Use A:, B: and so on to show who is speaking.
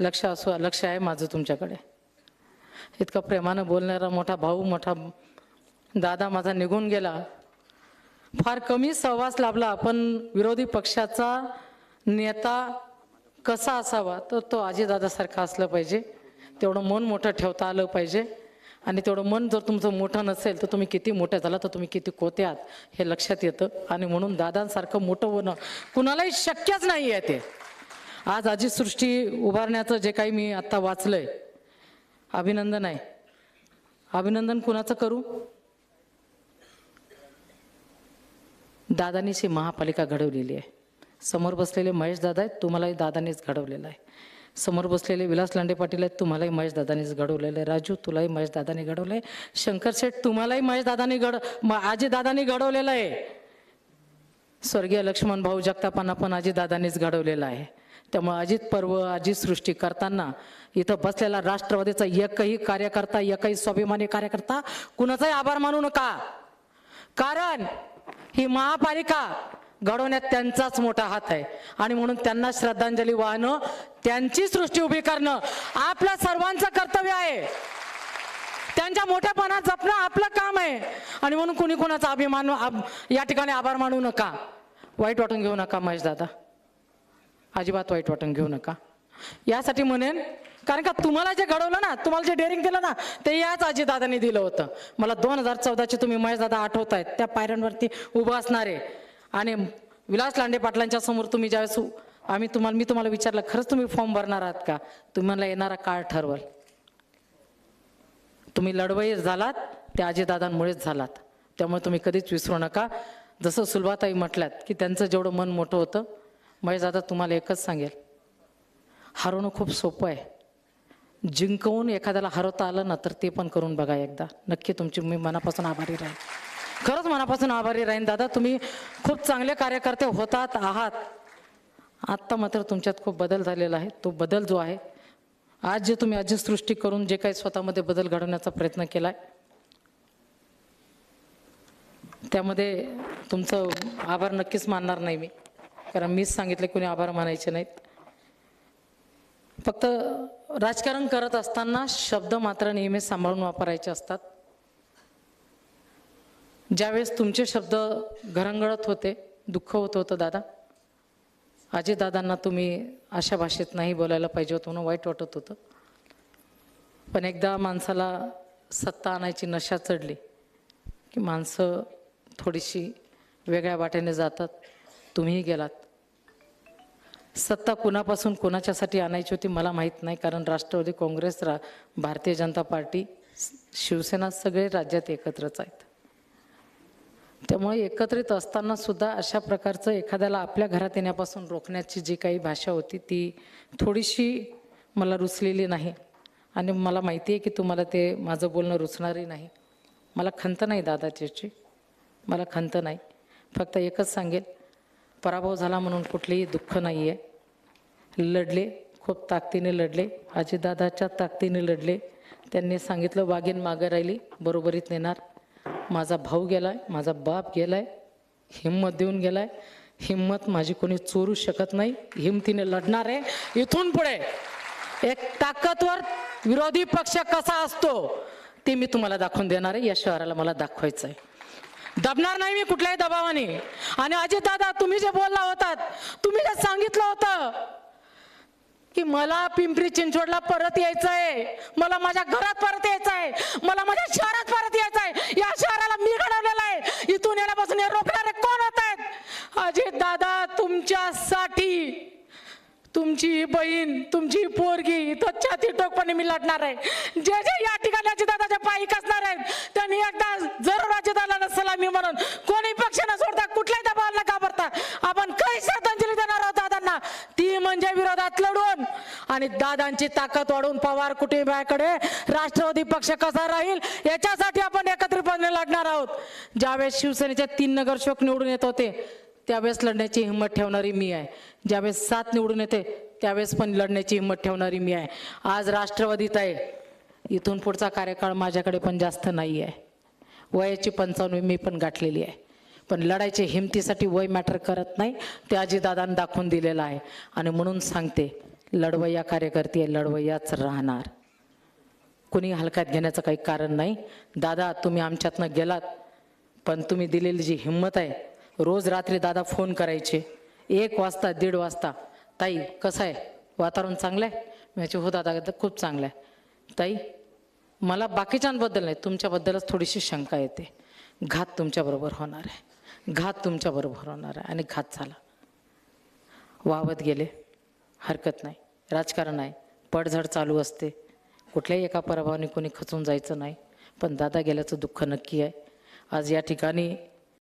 A: लक्ष असो लक्ष आहे माझं तुमच्याकडे. इतका प्रेमानं बोलणारा मोठा भाऊ मोठा दादा माझा निघून गेला. फार कमी सहवास लाभला पण विरोधी पक्षाचा नेता कसा असावा तर तो आजीदादासारखा असलं पाहिजे. तेवढं मन मोठं ठेवता आलं पाहिजे. आणि तेवढं मन जर तुमचं मोठं नसेल तर तुम्ही किती मोठे झाला तर तुम्ही किती कोते आहात हे लक्षात येतं. आणि म्हणून दादांसारखं मोठं होणं कुणालाही शक्यच नाही आहे ते. आज आजीसृष्टी उभारण्याचं जे काही मी आत्ता वाचलंय अभिनंदन आहे. अभिनंदन कुणाचं करू? दादानीच ही महापालिका घडवलेली आहे. समोर बसलेले महेश दादा आहेत तुम्हालाही दादानीच घडवलेलं आहे. समोर बसलेले विलास लांडे पाटील आहेत तुम्हालाही महेश दादानीच घडवलेलं आहे. राजू तुलाही महेश दादानी घडवलं आहे शंकर शेठ तुम्हालाही महेश दादानी घड म- आजी दादानी घडवलेलं आहे. स्वर्गीय लक्ष्मण भाऊ जगतापांना पण आजी दादांनीच घडवलेलं आहे. त्यामुळे अजित पर्व अजित सृष्टी करताना इथं बसलेला राष्ट्रवादीचा एकही कार्यकर्ता एकही स्वाभिमानी कार्यकर्ता कुणाचाही आभार मानू नका. कारण ही महापालिका घडवण्यात त्यांचाच मोठा हात आहे. आणि म्हणून त्यांना श्रद्धांजली वाहणं त्यांची सृष्टी उभी करणं आपल्या सर्वांचं कर्तव्य आहे. त्यांच्या मोठ्यापणा जपणं आपलं काम आहे. आणि म्हणून कुणी कुणाचा अभिमान या ठिकाणी आभार मानू नका. वाईट वाटून घेऊ नका महेश दादा. अजिबात वाईट वाटून घेऊ नका. यासाठी म्हणेन कारण का तुम्हाला जे घडवलं ना तुम्हाला जे डेअरिंग दिलं ना ते याच आजीदादांनी दिलं होतं. मला दोन हजार चौदाचे तुम्ही महेशदादा आठवत आहेत त्या पायऱ्यांवरती उभं असणारे. आणि विलास लांडे पाटलांच्या समोर तुम्ही ज्यावेळेस आम्ही तुम्हाला मी तुम्हाला विचारलं खरंच तुम्ही फॉर्म भरणार आहात का? तुम्हाला येणारा काळ ठरवल. तुम्ही लढवई झालात त्या आजीदादांमुळेच झालात. त्यामुळे तुम्ही कधीच विसरू नका. जसं सुलभाताई म्हटल्यात की त्यांचं जेवढं मन मोठं होतं महेश दादा तुम्हाला एकच सांगेल. हरवणं खूप सोपं आहे. जिंकवून एखाद्याला हरवता आलं ना तर ते पण करून बघा एकदा. नक्की तुमची मी मनापासून आभारी राहीन. खरंच मनापासून आभारी राहीन. दादा तुम्ही खूप चांगले कार्यकर्ते होतात आहात. आत्ता मात्र तुमच्यात खूप बदल झालेला आहे. तो बदल जो आहे आज जे तुम्ही आजी सृष्टी करून जे काही स्वतःमध्ये बदल घडवण्याचा प्रयत्न केला आहे त्यामध्ये तुमचं आभार नक्कीच मानणार नाही मी. कारण मीच सांगितले कोणी आभार मानायचे नाहीत. फक्त राजकारण करत असताना शब्द मात्र नेहमी सांभाळून वापरायचे असतात. ज्यावेळेस तुमचे शब्द घरंगळत होते दुःख होत होतं दादा दादांना तुम्ही अशा भाषेत नाही बोलायला पाहिजे होतं म्हणून वाईट वाटत होतं. पण एकदा माणसाला सत्ता आणायची नशा चढली की माणसं थोडीशी वेगळ्या वाटेने जातात. तुम्हीही गेलात. सत्ता कुणापासून कुणाच्यासाठी आणायची होती मला माहीत नाही कारण राष्ट्रवादी काँग्रेस रा भारतीय जनता पार्टी शिवसेना सगळे राज्यात एकत्रच आहेत. त्यामुळे एकत्रित असताना सुद्धा अशा प्रकारचं एखाद्याला आपल्या घरात येण्यापासून रोखण्याची जी काही भाषा होती ती थोडीशी मला रुचलेली नाही. आणि मला माहिती आहे की तुम्हाला ते माझं बोलणं रुचणारही नाही. मला खंत नाही दादाची मला खंत नाही. फक्त एकच सांगेल पराभव झाला म्हणून कुठलेही दुःख नाही आहे लढले खूप ताकदीने लढले. आजीदादाच्या ताकदीने लढले. त्यांनी सांगितलं वाघीन मागं राहिली बरोबरीत नेणार. माझा भाऊ गेला आहे माझा बाप गेला आहे हिंमत देऊन गेलाय. हिंमत माझी कोणी चोरू शकत नाही. हिमतीने लढणार आहे. इथून पुढे एक ताकदवर विरोधी पक्ष कसा असतो ते मी तुम्हाला दाखवून देणार आहे. या शहराला मला दाखवायचं आहे दबणार नाही मी कुठल्याही दबावाने. आणि अजित दादा तुम्ही जे बोलला होतात तुम्ही जे सांगितलं होतं की मला पिंपरी चिंचवडला परत यायचं आहे मला माझ्या घरात परत यायचं आहे मला माझ्या शहरात परत यायचं आहे या शहराला मी घडवलेलं आहे. इथून येण्यापासून हे रोखणारे कोण होत आहेत? अजित दादा तुमच्या तुमची बहीण तुमची पोरगी इथं छाती टोकपणे मी लढणार आहे. जे जे या ठिकाणी अजितदादाच्या पायी कसणार आहेत त्यांनी एकदा जरूर अजितदादाला सलामी म्हणून कोणी पक्ष न सोडता कुठल्याही दबावाला न घाबरता आपण काही श्रद्धांजली देणार आहोत दादांना. ती म्हणजे विरोधात लढून आणि दादांची ताकद वाढवून पवार कुटुंबाकडे राष्ट्रवादी पक्ष कसा राहील याच्यासाठी आपण एकत्रितपणे लढणार आहोत. ज्यावेळेस शिवसेनेचे तीन नगरसेवक निवडून येत होते त्यावेळेस लढण्याची हिंमत ठेवणारी मी आहे. ज्यावेळेस सात निवडून येते त्यावेळेस पण लढण्याची हिंमत ठेवणारी मी आहे. आज राष्ट्रवादीत आहे इथून पुढचा कार्यकाळ माझ्याकडे पण जास्त नाही आहे. वयाची पंचावन्न मी पण गाठलेली आहे. पण लढायची हिमतीसाठी वय मॅटर करत नाही ते अजितदादांनी दाखवून दिलेलं आहे. आणि म्हणून सांगते लढवय्या कार्यकर्ती आहे लढवय्याच राहणार. कुणी हलक्यात घेण्याचं काही कारण नाही. दादा तुम्ही आमच्यातनं गेलात पण तुम्ही दिलेली जी हिंमत आहे रोज रात्री दादा फोन करायचे. एक वाजता दीड वाजता. ताई कसं आहे? वातावरण चांगलं आहे? म्हणजे हो दादा खूप चांगलं आहे. ताई मला बाकीच्यांबद्दल नाही तुमच्याबद्दलच थोडीशी शंका येते. घात तुमच्याबरोबर होणार आहे. घात तुमच्याबरोबर होणार आहे आणि घात झाला. वावत गेले. हरकत नाही. राजकारण आहे पडझड चालू असते. कुठल्याही एका पराभवाने कोणी खचून जायचं नाही. पण दादा गेल्याचं दुःख नक्की आहे. आज या ठिकाणी